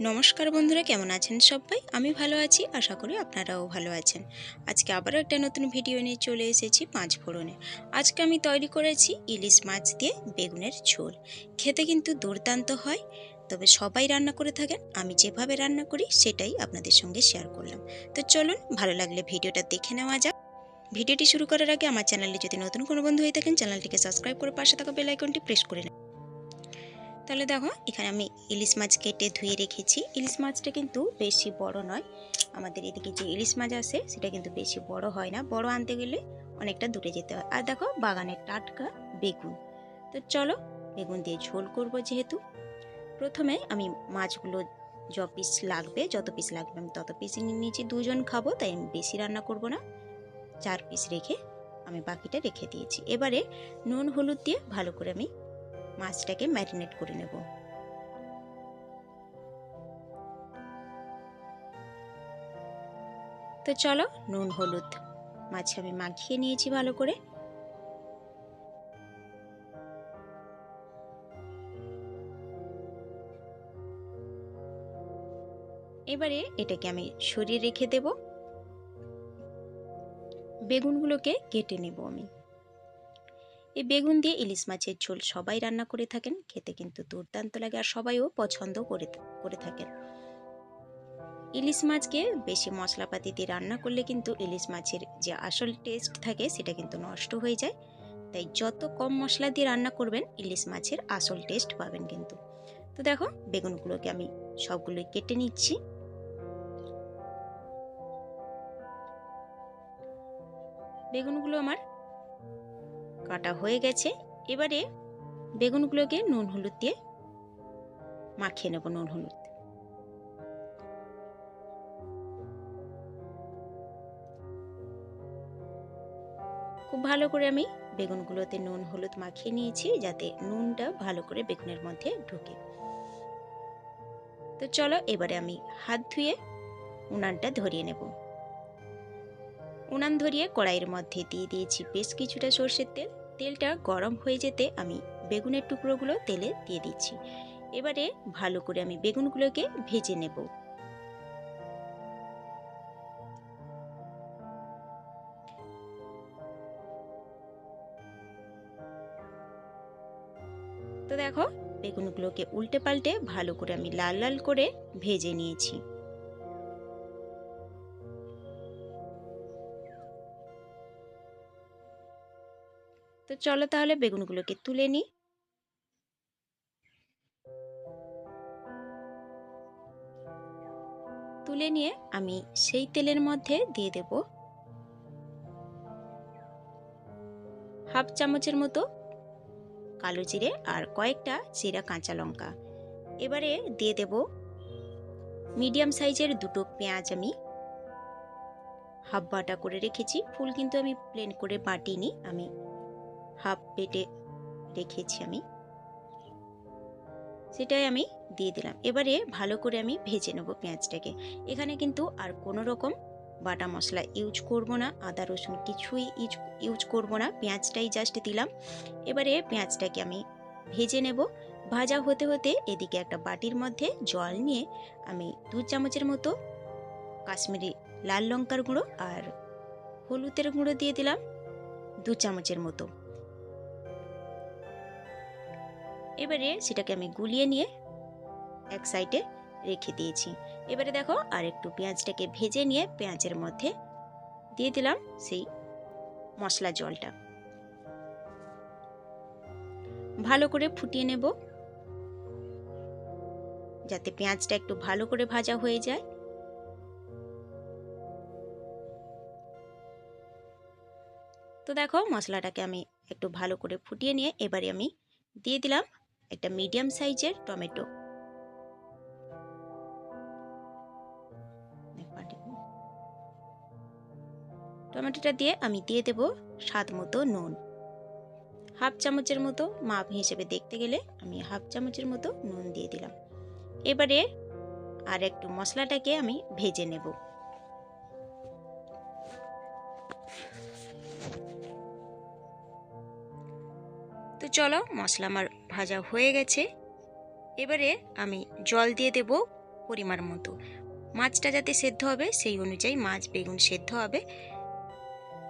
নমস্কার বন্ধুরা, কেমন আছেন সবাই? আমি ভালো আছি, আশা করি আপনারাও ভালো আছেন। আজকে আবারও একটা নতুন ভিডিও নিয়ে চলে এসেছি পাঁচ ফোড়নে। আজকে আমি তৈরি করেছি ইলিশ মাছ দিয়ে বেগুনের ঝোল। খেতে কিন্তু দুর্দান্ত হয়, তবে সবাই রান্না করে থাকেন, আমি যেভাবে রান্না করি সেটাই আপনাদের সঙ্গে শেয়ার করলাম। তো চলুন, ভালো লাগলে ভিডিওটা দেখে নেওয়া যাক। ভিডিওটি শুরু করার আগে আমার চ্যানেলে যদি নতুন কোনো বন্ধু হয়ে থাকেন চ্যানেলটিকে সাবস্ক্রাইব করে পাশে থাকা বেল আইকনটি প্রেস করে নেন তাহলে দেখো, এখানে আমি ইলিশ মাছ কেটে ধুয়ে রেখেছি। ইলিশ মাছটা কিন্তু বেশি বড় নয়। আমাদের এদিকে যে ইলিশ মাছ আসে সেটা কিন্তু বেশি বড় হয় না। বড় আনতে গেলে অনেকটা দূরে যেতে হয়। আর দেখো, বাগানের টাটকা বেগুন। তো চলো, বেগুন দিয়ে ঝোল করব যেহেতু। প্রথমে আমি মাছগুলো য পিস লাগবে, যত পিস লাগবে আমি তত পিস নিয়ে নিয়েছি। দুজন খাব, তাই আমি বেশি রান্না করব না। চার পিস রেখে আমি বাকিটা রেখে দিয়েছি। এবারে নুন, হলুদ দিয়ে ভালো করে আমি মাছটাকে ম্যারিনেট করে নেব। তো চলো, নুন, হলুদ মাছ আমি মাখিয়ে নিয়েছি ভালো করে। এবারে এটাকে আমি সরিয়ে রেখে দেব। বেগুনগুলোকে কেটে নেব আমি। এই বেগুন দিয়ে ইলিশ মাছের ঝোল সবাই রান্না করে থাকেন। খেতে কিন্তু দুর্দান্ত লাগে আর সবাইও পছন্দ করে করে থাকেন। ইলিশ মাছকে বেশি মশলাপাতি দিয়ে রান্না করলে কিন্তু ইলিশ মাছের যে আসল টেস্ট থাকে সেটা কিন্তু নষ্ট হয়ে যায়। তাই যত কম মশলা দিয়ে রান্না করবেন, ইলিশ মাছের আসল টেস্ট পাবেন কিন্তু। তো দেখো, বেগুনগুলোকে আমি সবগুলোই কেটে নিচ্ছি। বেগুনগুলো আমার কাটা হয়ে গেছে। এবারে বেগুনগুলোকে নুন হলুদ দিয়ে মাখিয়ে নেব নুন হলুদ। খুব ভালো করে আমি বেগুনগুলোতে নুন হলুদ মাখিয়ে নিয়েছি যাতে নুনটা ভালো করে বেগুনের মধ্যে ঢুকে। তো চলো এবারে আমি হাত ধুয়ে উনানটা ধরিয়ে নেব। উনান ধরিয়ে কড়াইয়ের মধ্যে দিয়ে দিয়েছি বেশ কিছুটা সর্ষের তেল। তেলটা গরম হয়ে যেতে আমি বেগুনের টুকরোগুলো তেলে দিয়ে দিচ্ছি। এবারে ভালো করে আমি বেগুনগুলোকে ভেজে নেব। তো দেখো, বেগুনগুলোকে উল্টে পাল্টে ভালো করে আমি লাল লাল করে ভেজে নিয়েছি। তো চলো তাহলে বেগুনগুলোকে তুলে নিই। তুলে নিয়ে আমি সেই তেলের মধ্যে দিয়ে দেব হাফ চামচের মতো কালো জিরে আর কয়েকটা জিরা কাঁচা লঙ্কা। এবারে দিয়ে দেব মিডিয়াম সাইজের দুটো পেঁয়াজ আমি। হাফ বাটা করে রেখেছি, ফুল কিন্তু আমি প্লেন করে বাটিনি, আমি হাফ পেটে রেখেছি আমি। সেটাই আমি দিয়ে দিলাম। এবারে ভালো করে আমি ভেজে নেব পেঁয়াজটাকে। এখানে কিন্তু আর কোনো রকম বাটা মশলা ইউজ করব না, আদা, রসুন কিছুই ইউজ ইউজ করব না। পেঁয়াজটাই জাস্ট দিলাম। এবারে পেঁয়াজটাকে আমি ভেজে নেব। ভাজা হতে হতে এদিকে একটা বাটির মধ্যে জল নিয়ে আমি দু চামচের মতো কাশ্মীরি লাল লঙ্কার গুঁড়ো আর হলুদের গুঁড়ো দিয়ে দিলাম। দু চামচের মতো এবারে সেটাকে আমি গুলিয়ে নিয়ে এক সাইডে রেখে দিয়েছি। এবারে দেখো আর একটু পেঁয়াজটাকে ভেজে নিয়ে পেঁয়াজের মধ্যে দিয়ে দিলাম সেই মশলা জলটা। ভালো করে ফুটিয়ে নেব। যাতে পেঁয়াজটা একটু ভালো করে ভাজা হয়ে যায়। তো দেখো মশলাটাকে আমি একটু ভালো করে ফুটিয়ে নিয়ে এবারে আমি দিয়ে দিলাম একটা মিডিয়াম সাইজের টমেটো। টমেটোটা দিয়ে আমি দিয়ে দেব স্বাদ মতো নুন। হাফ চামচের মতো মাপ হিসেবে দেখতে গেলে আমি হাফ চামচের মতো নুন দিয়ে দিলাম। এবারে আর একটু মশলাটাকে আমি ভেজে নেব। তো চলো, মশলা আমার ভাজা হয়ে গেছে। এবারে আমি জল দিয়ে দেব পরিমাণ মতো। মাছটা যাতে সেদ্ধ হবে, সেই অনুযায়ী মাছ, বেগুন সেদ্ধ হবে।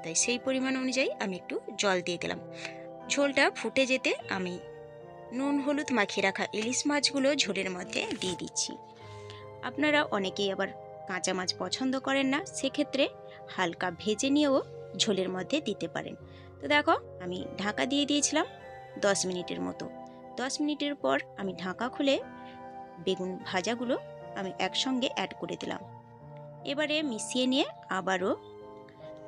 তাই সেই পরিমাণ অনুযায়ী আমি একটু জল দিয়ে দিলাম। ঝোলটা ফুটে যেতে আমি নুন, হলুদ মাখিয়ে রাখা ইলিশ মাছগুলো ঝোলের মধ্যে দিয়ে দিচ্ছি। আপনারা অনেকেই আবার কাঁচা মাছ পছন্দ করেন না, সেক্ষেত্রে হালকা ভেজে নিয়েও ঝোলের মধ্যে দিতে পারেন। তো দেখো, আমি ঢাকা দিয়ে দিয়েছিলাম। দশ মিনিটের মতো। দশ মিনিটের পর আমি ঢাকা খুলে বেগুন ভাজাগুলো আমি একসঙ্গে অ্যাড করে দিলাম। এবারে মিশিয়ে নিয়ে আবারও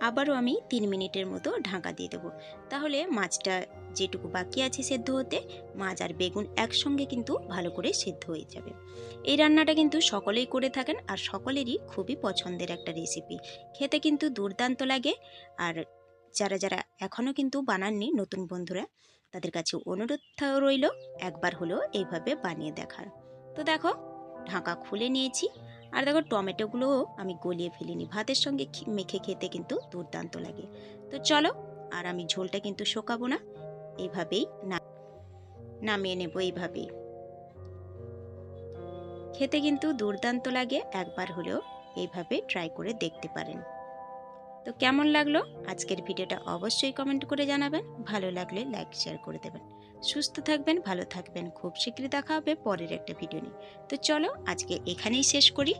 আবারও আমি তিন মিনিটের মতো ঢাকা দিয়ে দেবো। তাহলে মাছটা যেটুকু বাকি আছে সেদ্ধ হতে, মাছ আর বেগুন একসঙ্গে কিন্তু ভালো করে সেদ্ধ হয়ে যাবে। এই রান্নাটা কিন্তু সকলেই করে থাকেন আর সকলেরই খুবই পছন্দের একটা রেসিপি খেতে কিন্তু দুর্দান্ত লাগে আর যারা যারা এখনও কিন্তু বানাননি, নতুন বন্ধুরা তাদের কাছে অনুরোধ রইল একবার হলেও এইভাবে বানিয়ে দেখার। তো দেখো, ঢাকা খুলে নিয়েছি। আর দেখো টমেটোগুলোও আমি গলিয়ে ফেলিনি। ভাতের সঙ্গে মেখে খেতে কিন্তু দুর্দান্ত লাগে। তো চলো, আর আমি ঝোলটা কিন্তু শোকাবো না। এইভাবেই নামিয়ে নেব এইভাবেই। খেতে কিন্তু দুর্দান্ত লাগে। একবার হলেও এইভাবে ট্রাই করে দেখতে পারেন। তো কেমন লাগল? আজকের ভিডিওটা অবশ্যই কমেন্ট করে জানাবেন। ভালো লাগলে লাইক শেয়ার করে দেবেন। সুস্থ থাকবেন, ভালো থাকবেন। খুব শীঘ্রই দেখা হবে পরের একটা ভিডিও নিয়ে। তো চলো আজকে এখানেই শেষ করি।